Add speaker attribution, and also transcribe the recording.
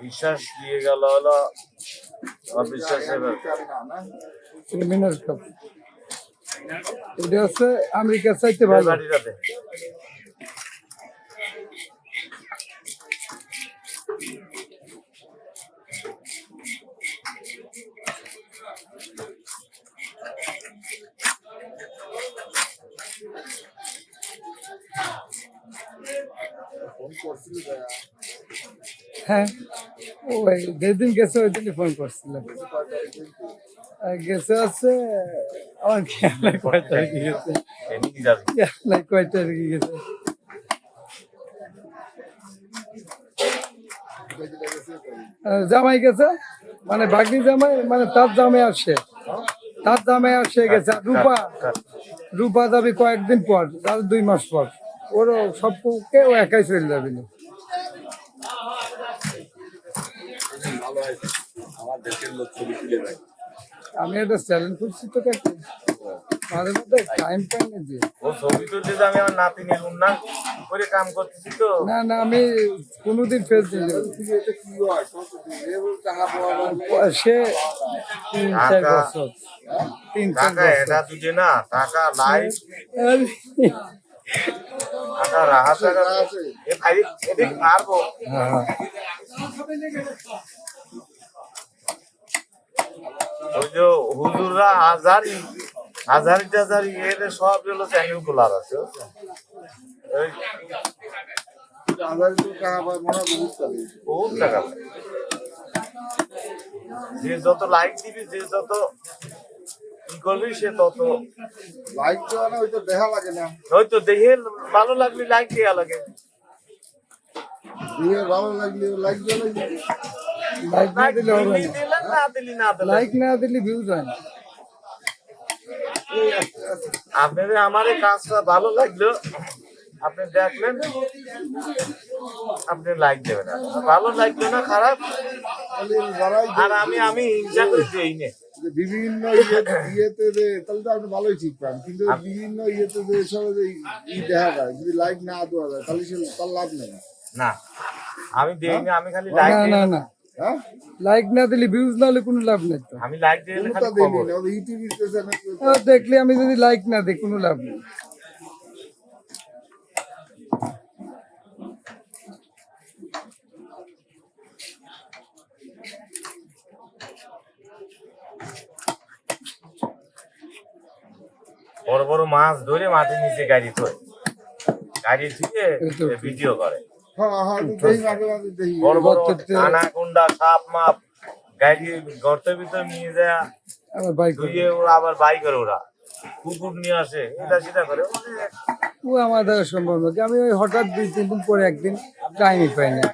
Speaker 1: বিশ্বাস দিয়ে গেল হলো অবিশ্বাসের ব্যাপার।
Speaker 2: এটা হচ্ছে আমেরিকার চাইতে ভালো। হ্যাঁ ওই যেদিন গেছে ওই দিনই ফোন করছিলাম গেছে হচ্ছে আমার খেয়াল কয় তারিখে গেছে
Speaker 1: এমনি যাবে
Speaker 2: খেয়াল নাই কয় তারিখে গেছে জামাই গেছে? মানে বাগনি জামাই মানে তার জামাই আসে তার জামাই আসে গেছে। রূপা। রূপা যাবে কয়েকদিন পর তার দুই মাস পর। ওরও সবকে ও একাই চলে যাবে। না
Speaker 3: আমার দেশের লোক ছবি তুলে দেয়।
Speaker 2: আমি একটা চ্যালেঞ্জ করছি তো কাকে মাঝে মধ্যে টাইম পাই না যে।
Speaker 1: ও ছবি তুলতে যে আমি আমার নাতি নিলাম না করে কাম করতেছি তো।
Speaker 2: না না আমি কোনোদিন ফেস দিই না।
Speaker 3: হয়
Speaker 2: সে তিন চার বছর। তিন চার
Speaker 1: টাকা এটা তুঝে না টাকা লাইফ টাকা রাহা টাকা এ ভাই এদিক মারবো
Speaker 2: হ্যাঁ,
Speaker 1: ওই যে হুজুররা হাজারি হাজারি টাজারি এদের সব চ্যানেল খোলার আছে
Speaker 3: বহুত
Speaker 1: টাকা যে যত লাইক দিবি যে যত কি করবি সে তত
Speaker 3: লাইক দেওয়া না ওই দেখা লাগে না।
Speaker 1: হয়তো দেখে ভালো লাগলে লাইক দেওয়া লাগে।
Speaker 3: দিয়ে ভালো লাগলে লাইক দেওয়া লাগবে
Speaker 2: লাইক দিলে হবে
Speaker 1: দিলি
Speaker 2: না
Speaker 1: দিলে না দিলি।
Speaker 2: লাইক না দিলে ভিউজ হয় না।
Speaker 1: আপনাদের আমার কাজটা ভালো লাগল। আপনি দেখলেন আপনি লাইক দেবেন ভালো লাগল না খারাপ? আর আমি আমি হিংসা করে দিই নে।
Speaker 3: বিভিন্ন ইয়ে- ইয়েতে যে তাহলে তো আপনি ভালোই ঠিক পান। কিন্তু বিভিন্ন ইয়েতে যে সব ই দেখা যায় যদি লাইক না দেওয়া যায় তাহলে সে তার লাভ নেই।
Speaker 1: না। আমি দেই না আমি খালি লাইক
Speaker 2: না না। না। লাইক না দিলে ভিউজ না হলে কোনো লাভ নেই তো।
Speaker 1: আমি লাইক দিই
Speaker 3: কোনটা
Speaker 1: খালি
Speaker 3: দেয়নি
Speaker 1: খবর।
Speaker 3: না ওদের ইউটিউব চ্যানেল
Speaker 2: আর দেখলে আমি যদি লাইক না দিই কোনো লাভ নেই।
Speaker 1: বড় বড় মাছ ধরে মাটির নিচে গাড়ি থয়। গাড়ি থেকে ভিডিও করে।
Speaker 3: হ্যাঁ হ্যাঁ
Speaker 1: সাপ মাপ গাড়ি গর্তের ভিতরে নিয়ে যায়। ধুয়ে ওরা আবার বাই করে ওরা। কুকুর নিয়ে আসে এটা সেটা করে। অনেক
Speaker 2: ও আমার দ্বারা সম্ভব আমি ওই হঠাৎ দুই তিন দিন পরে একদিন টাইমই পাই না।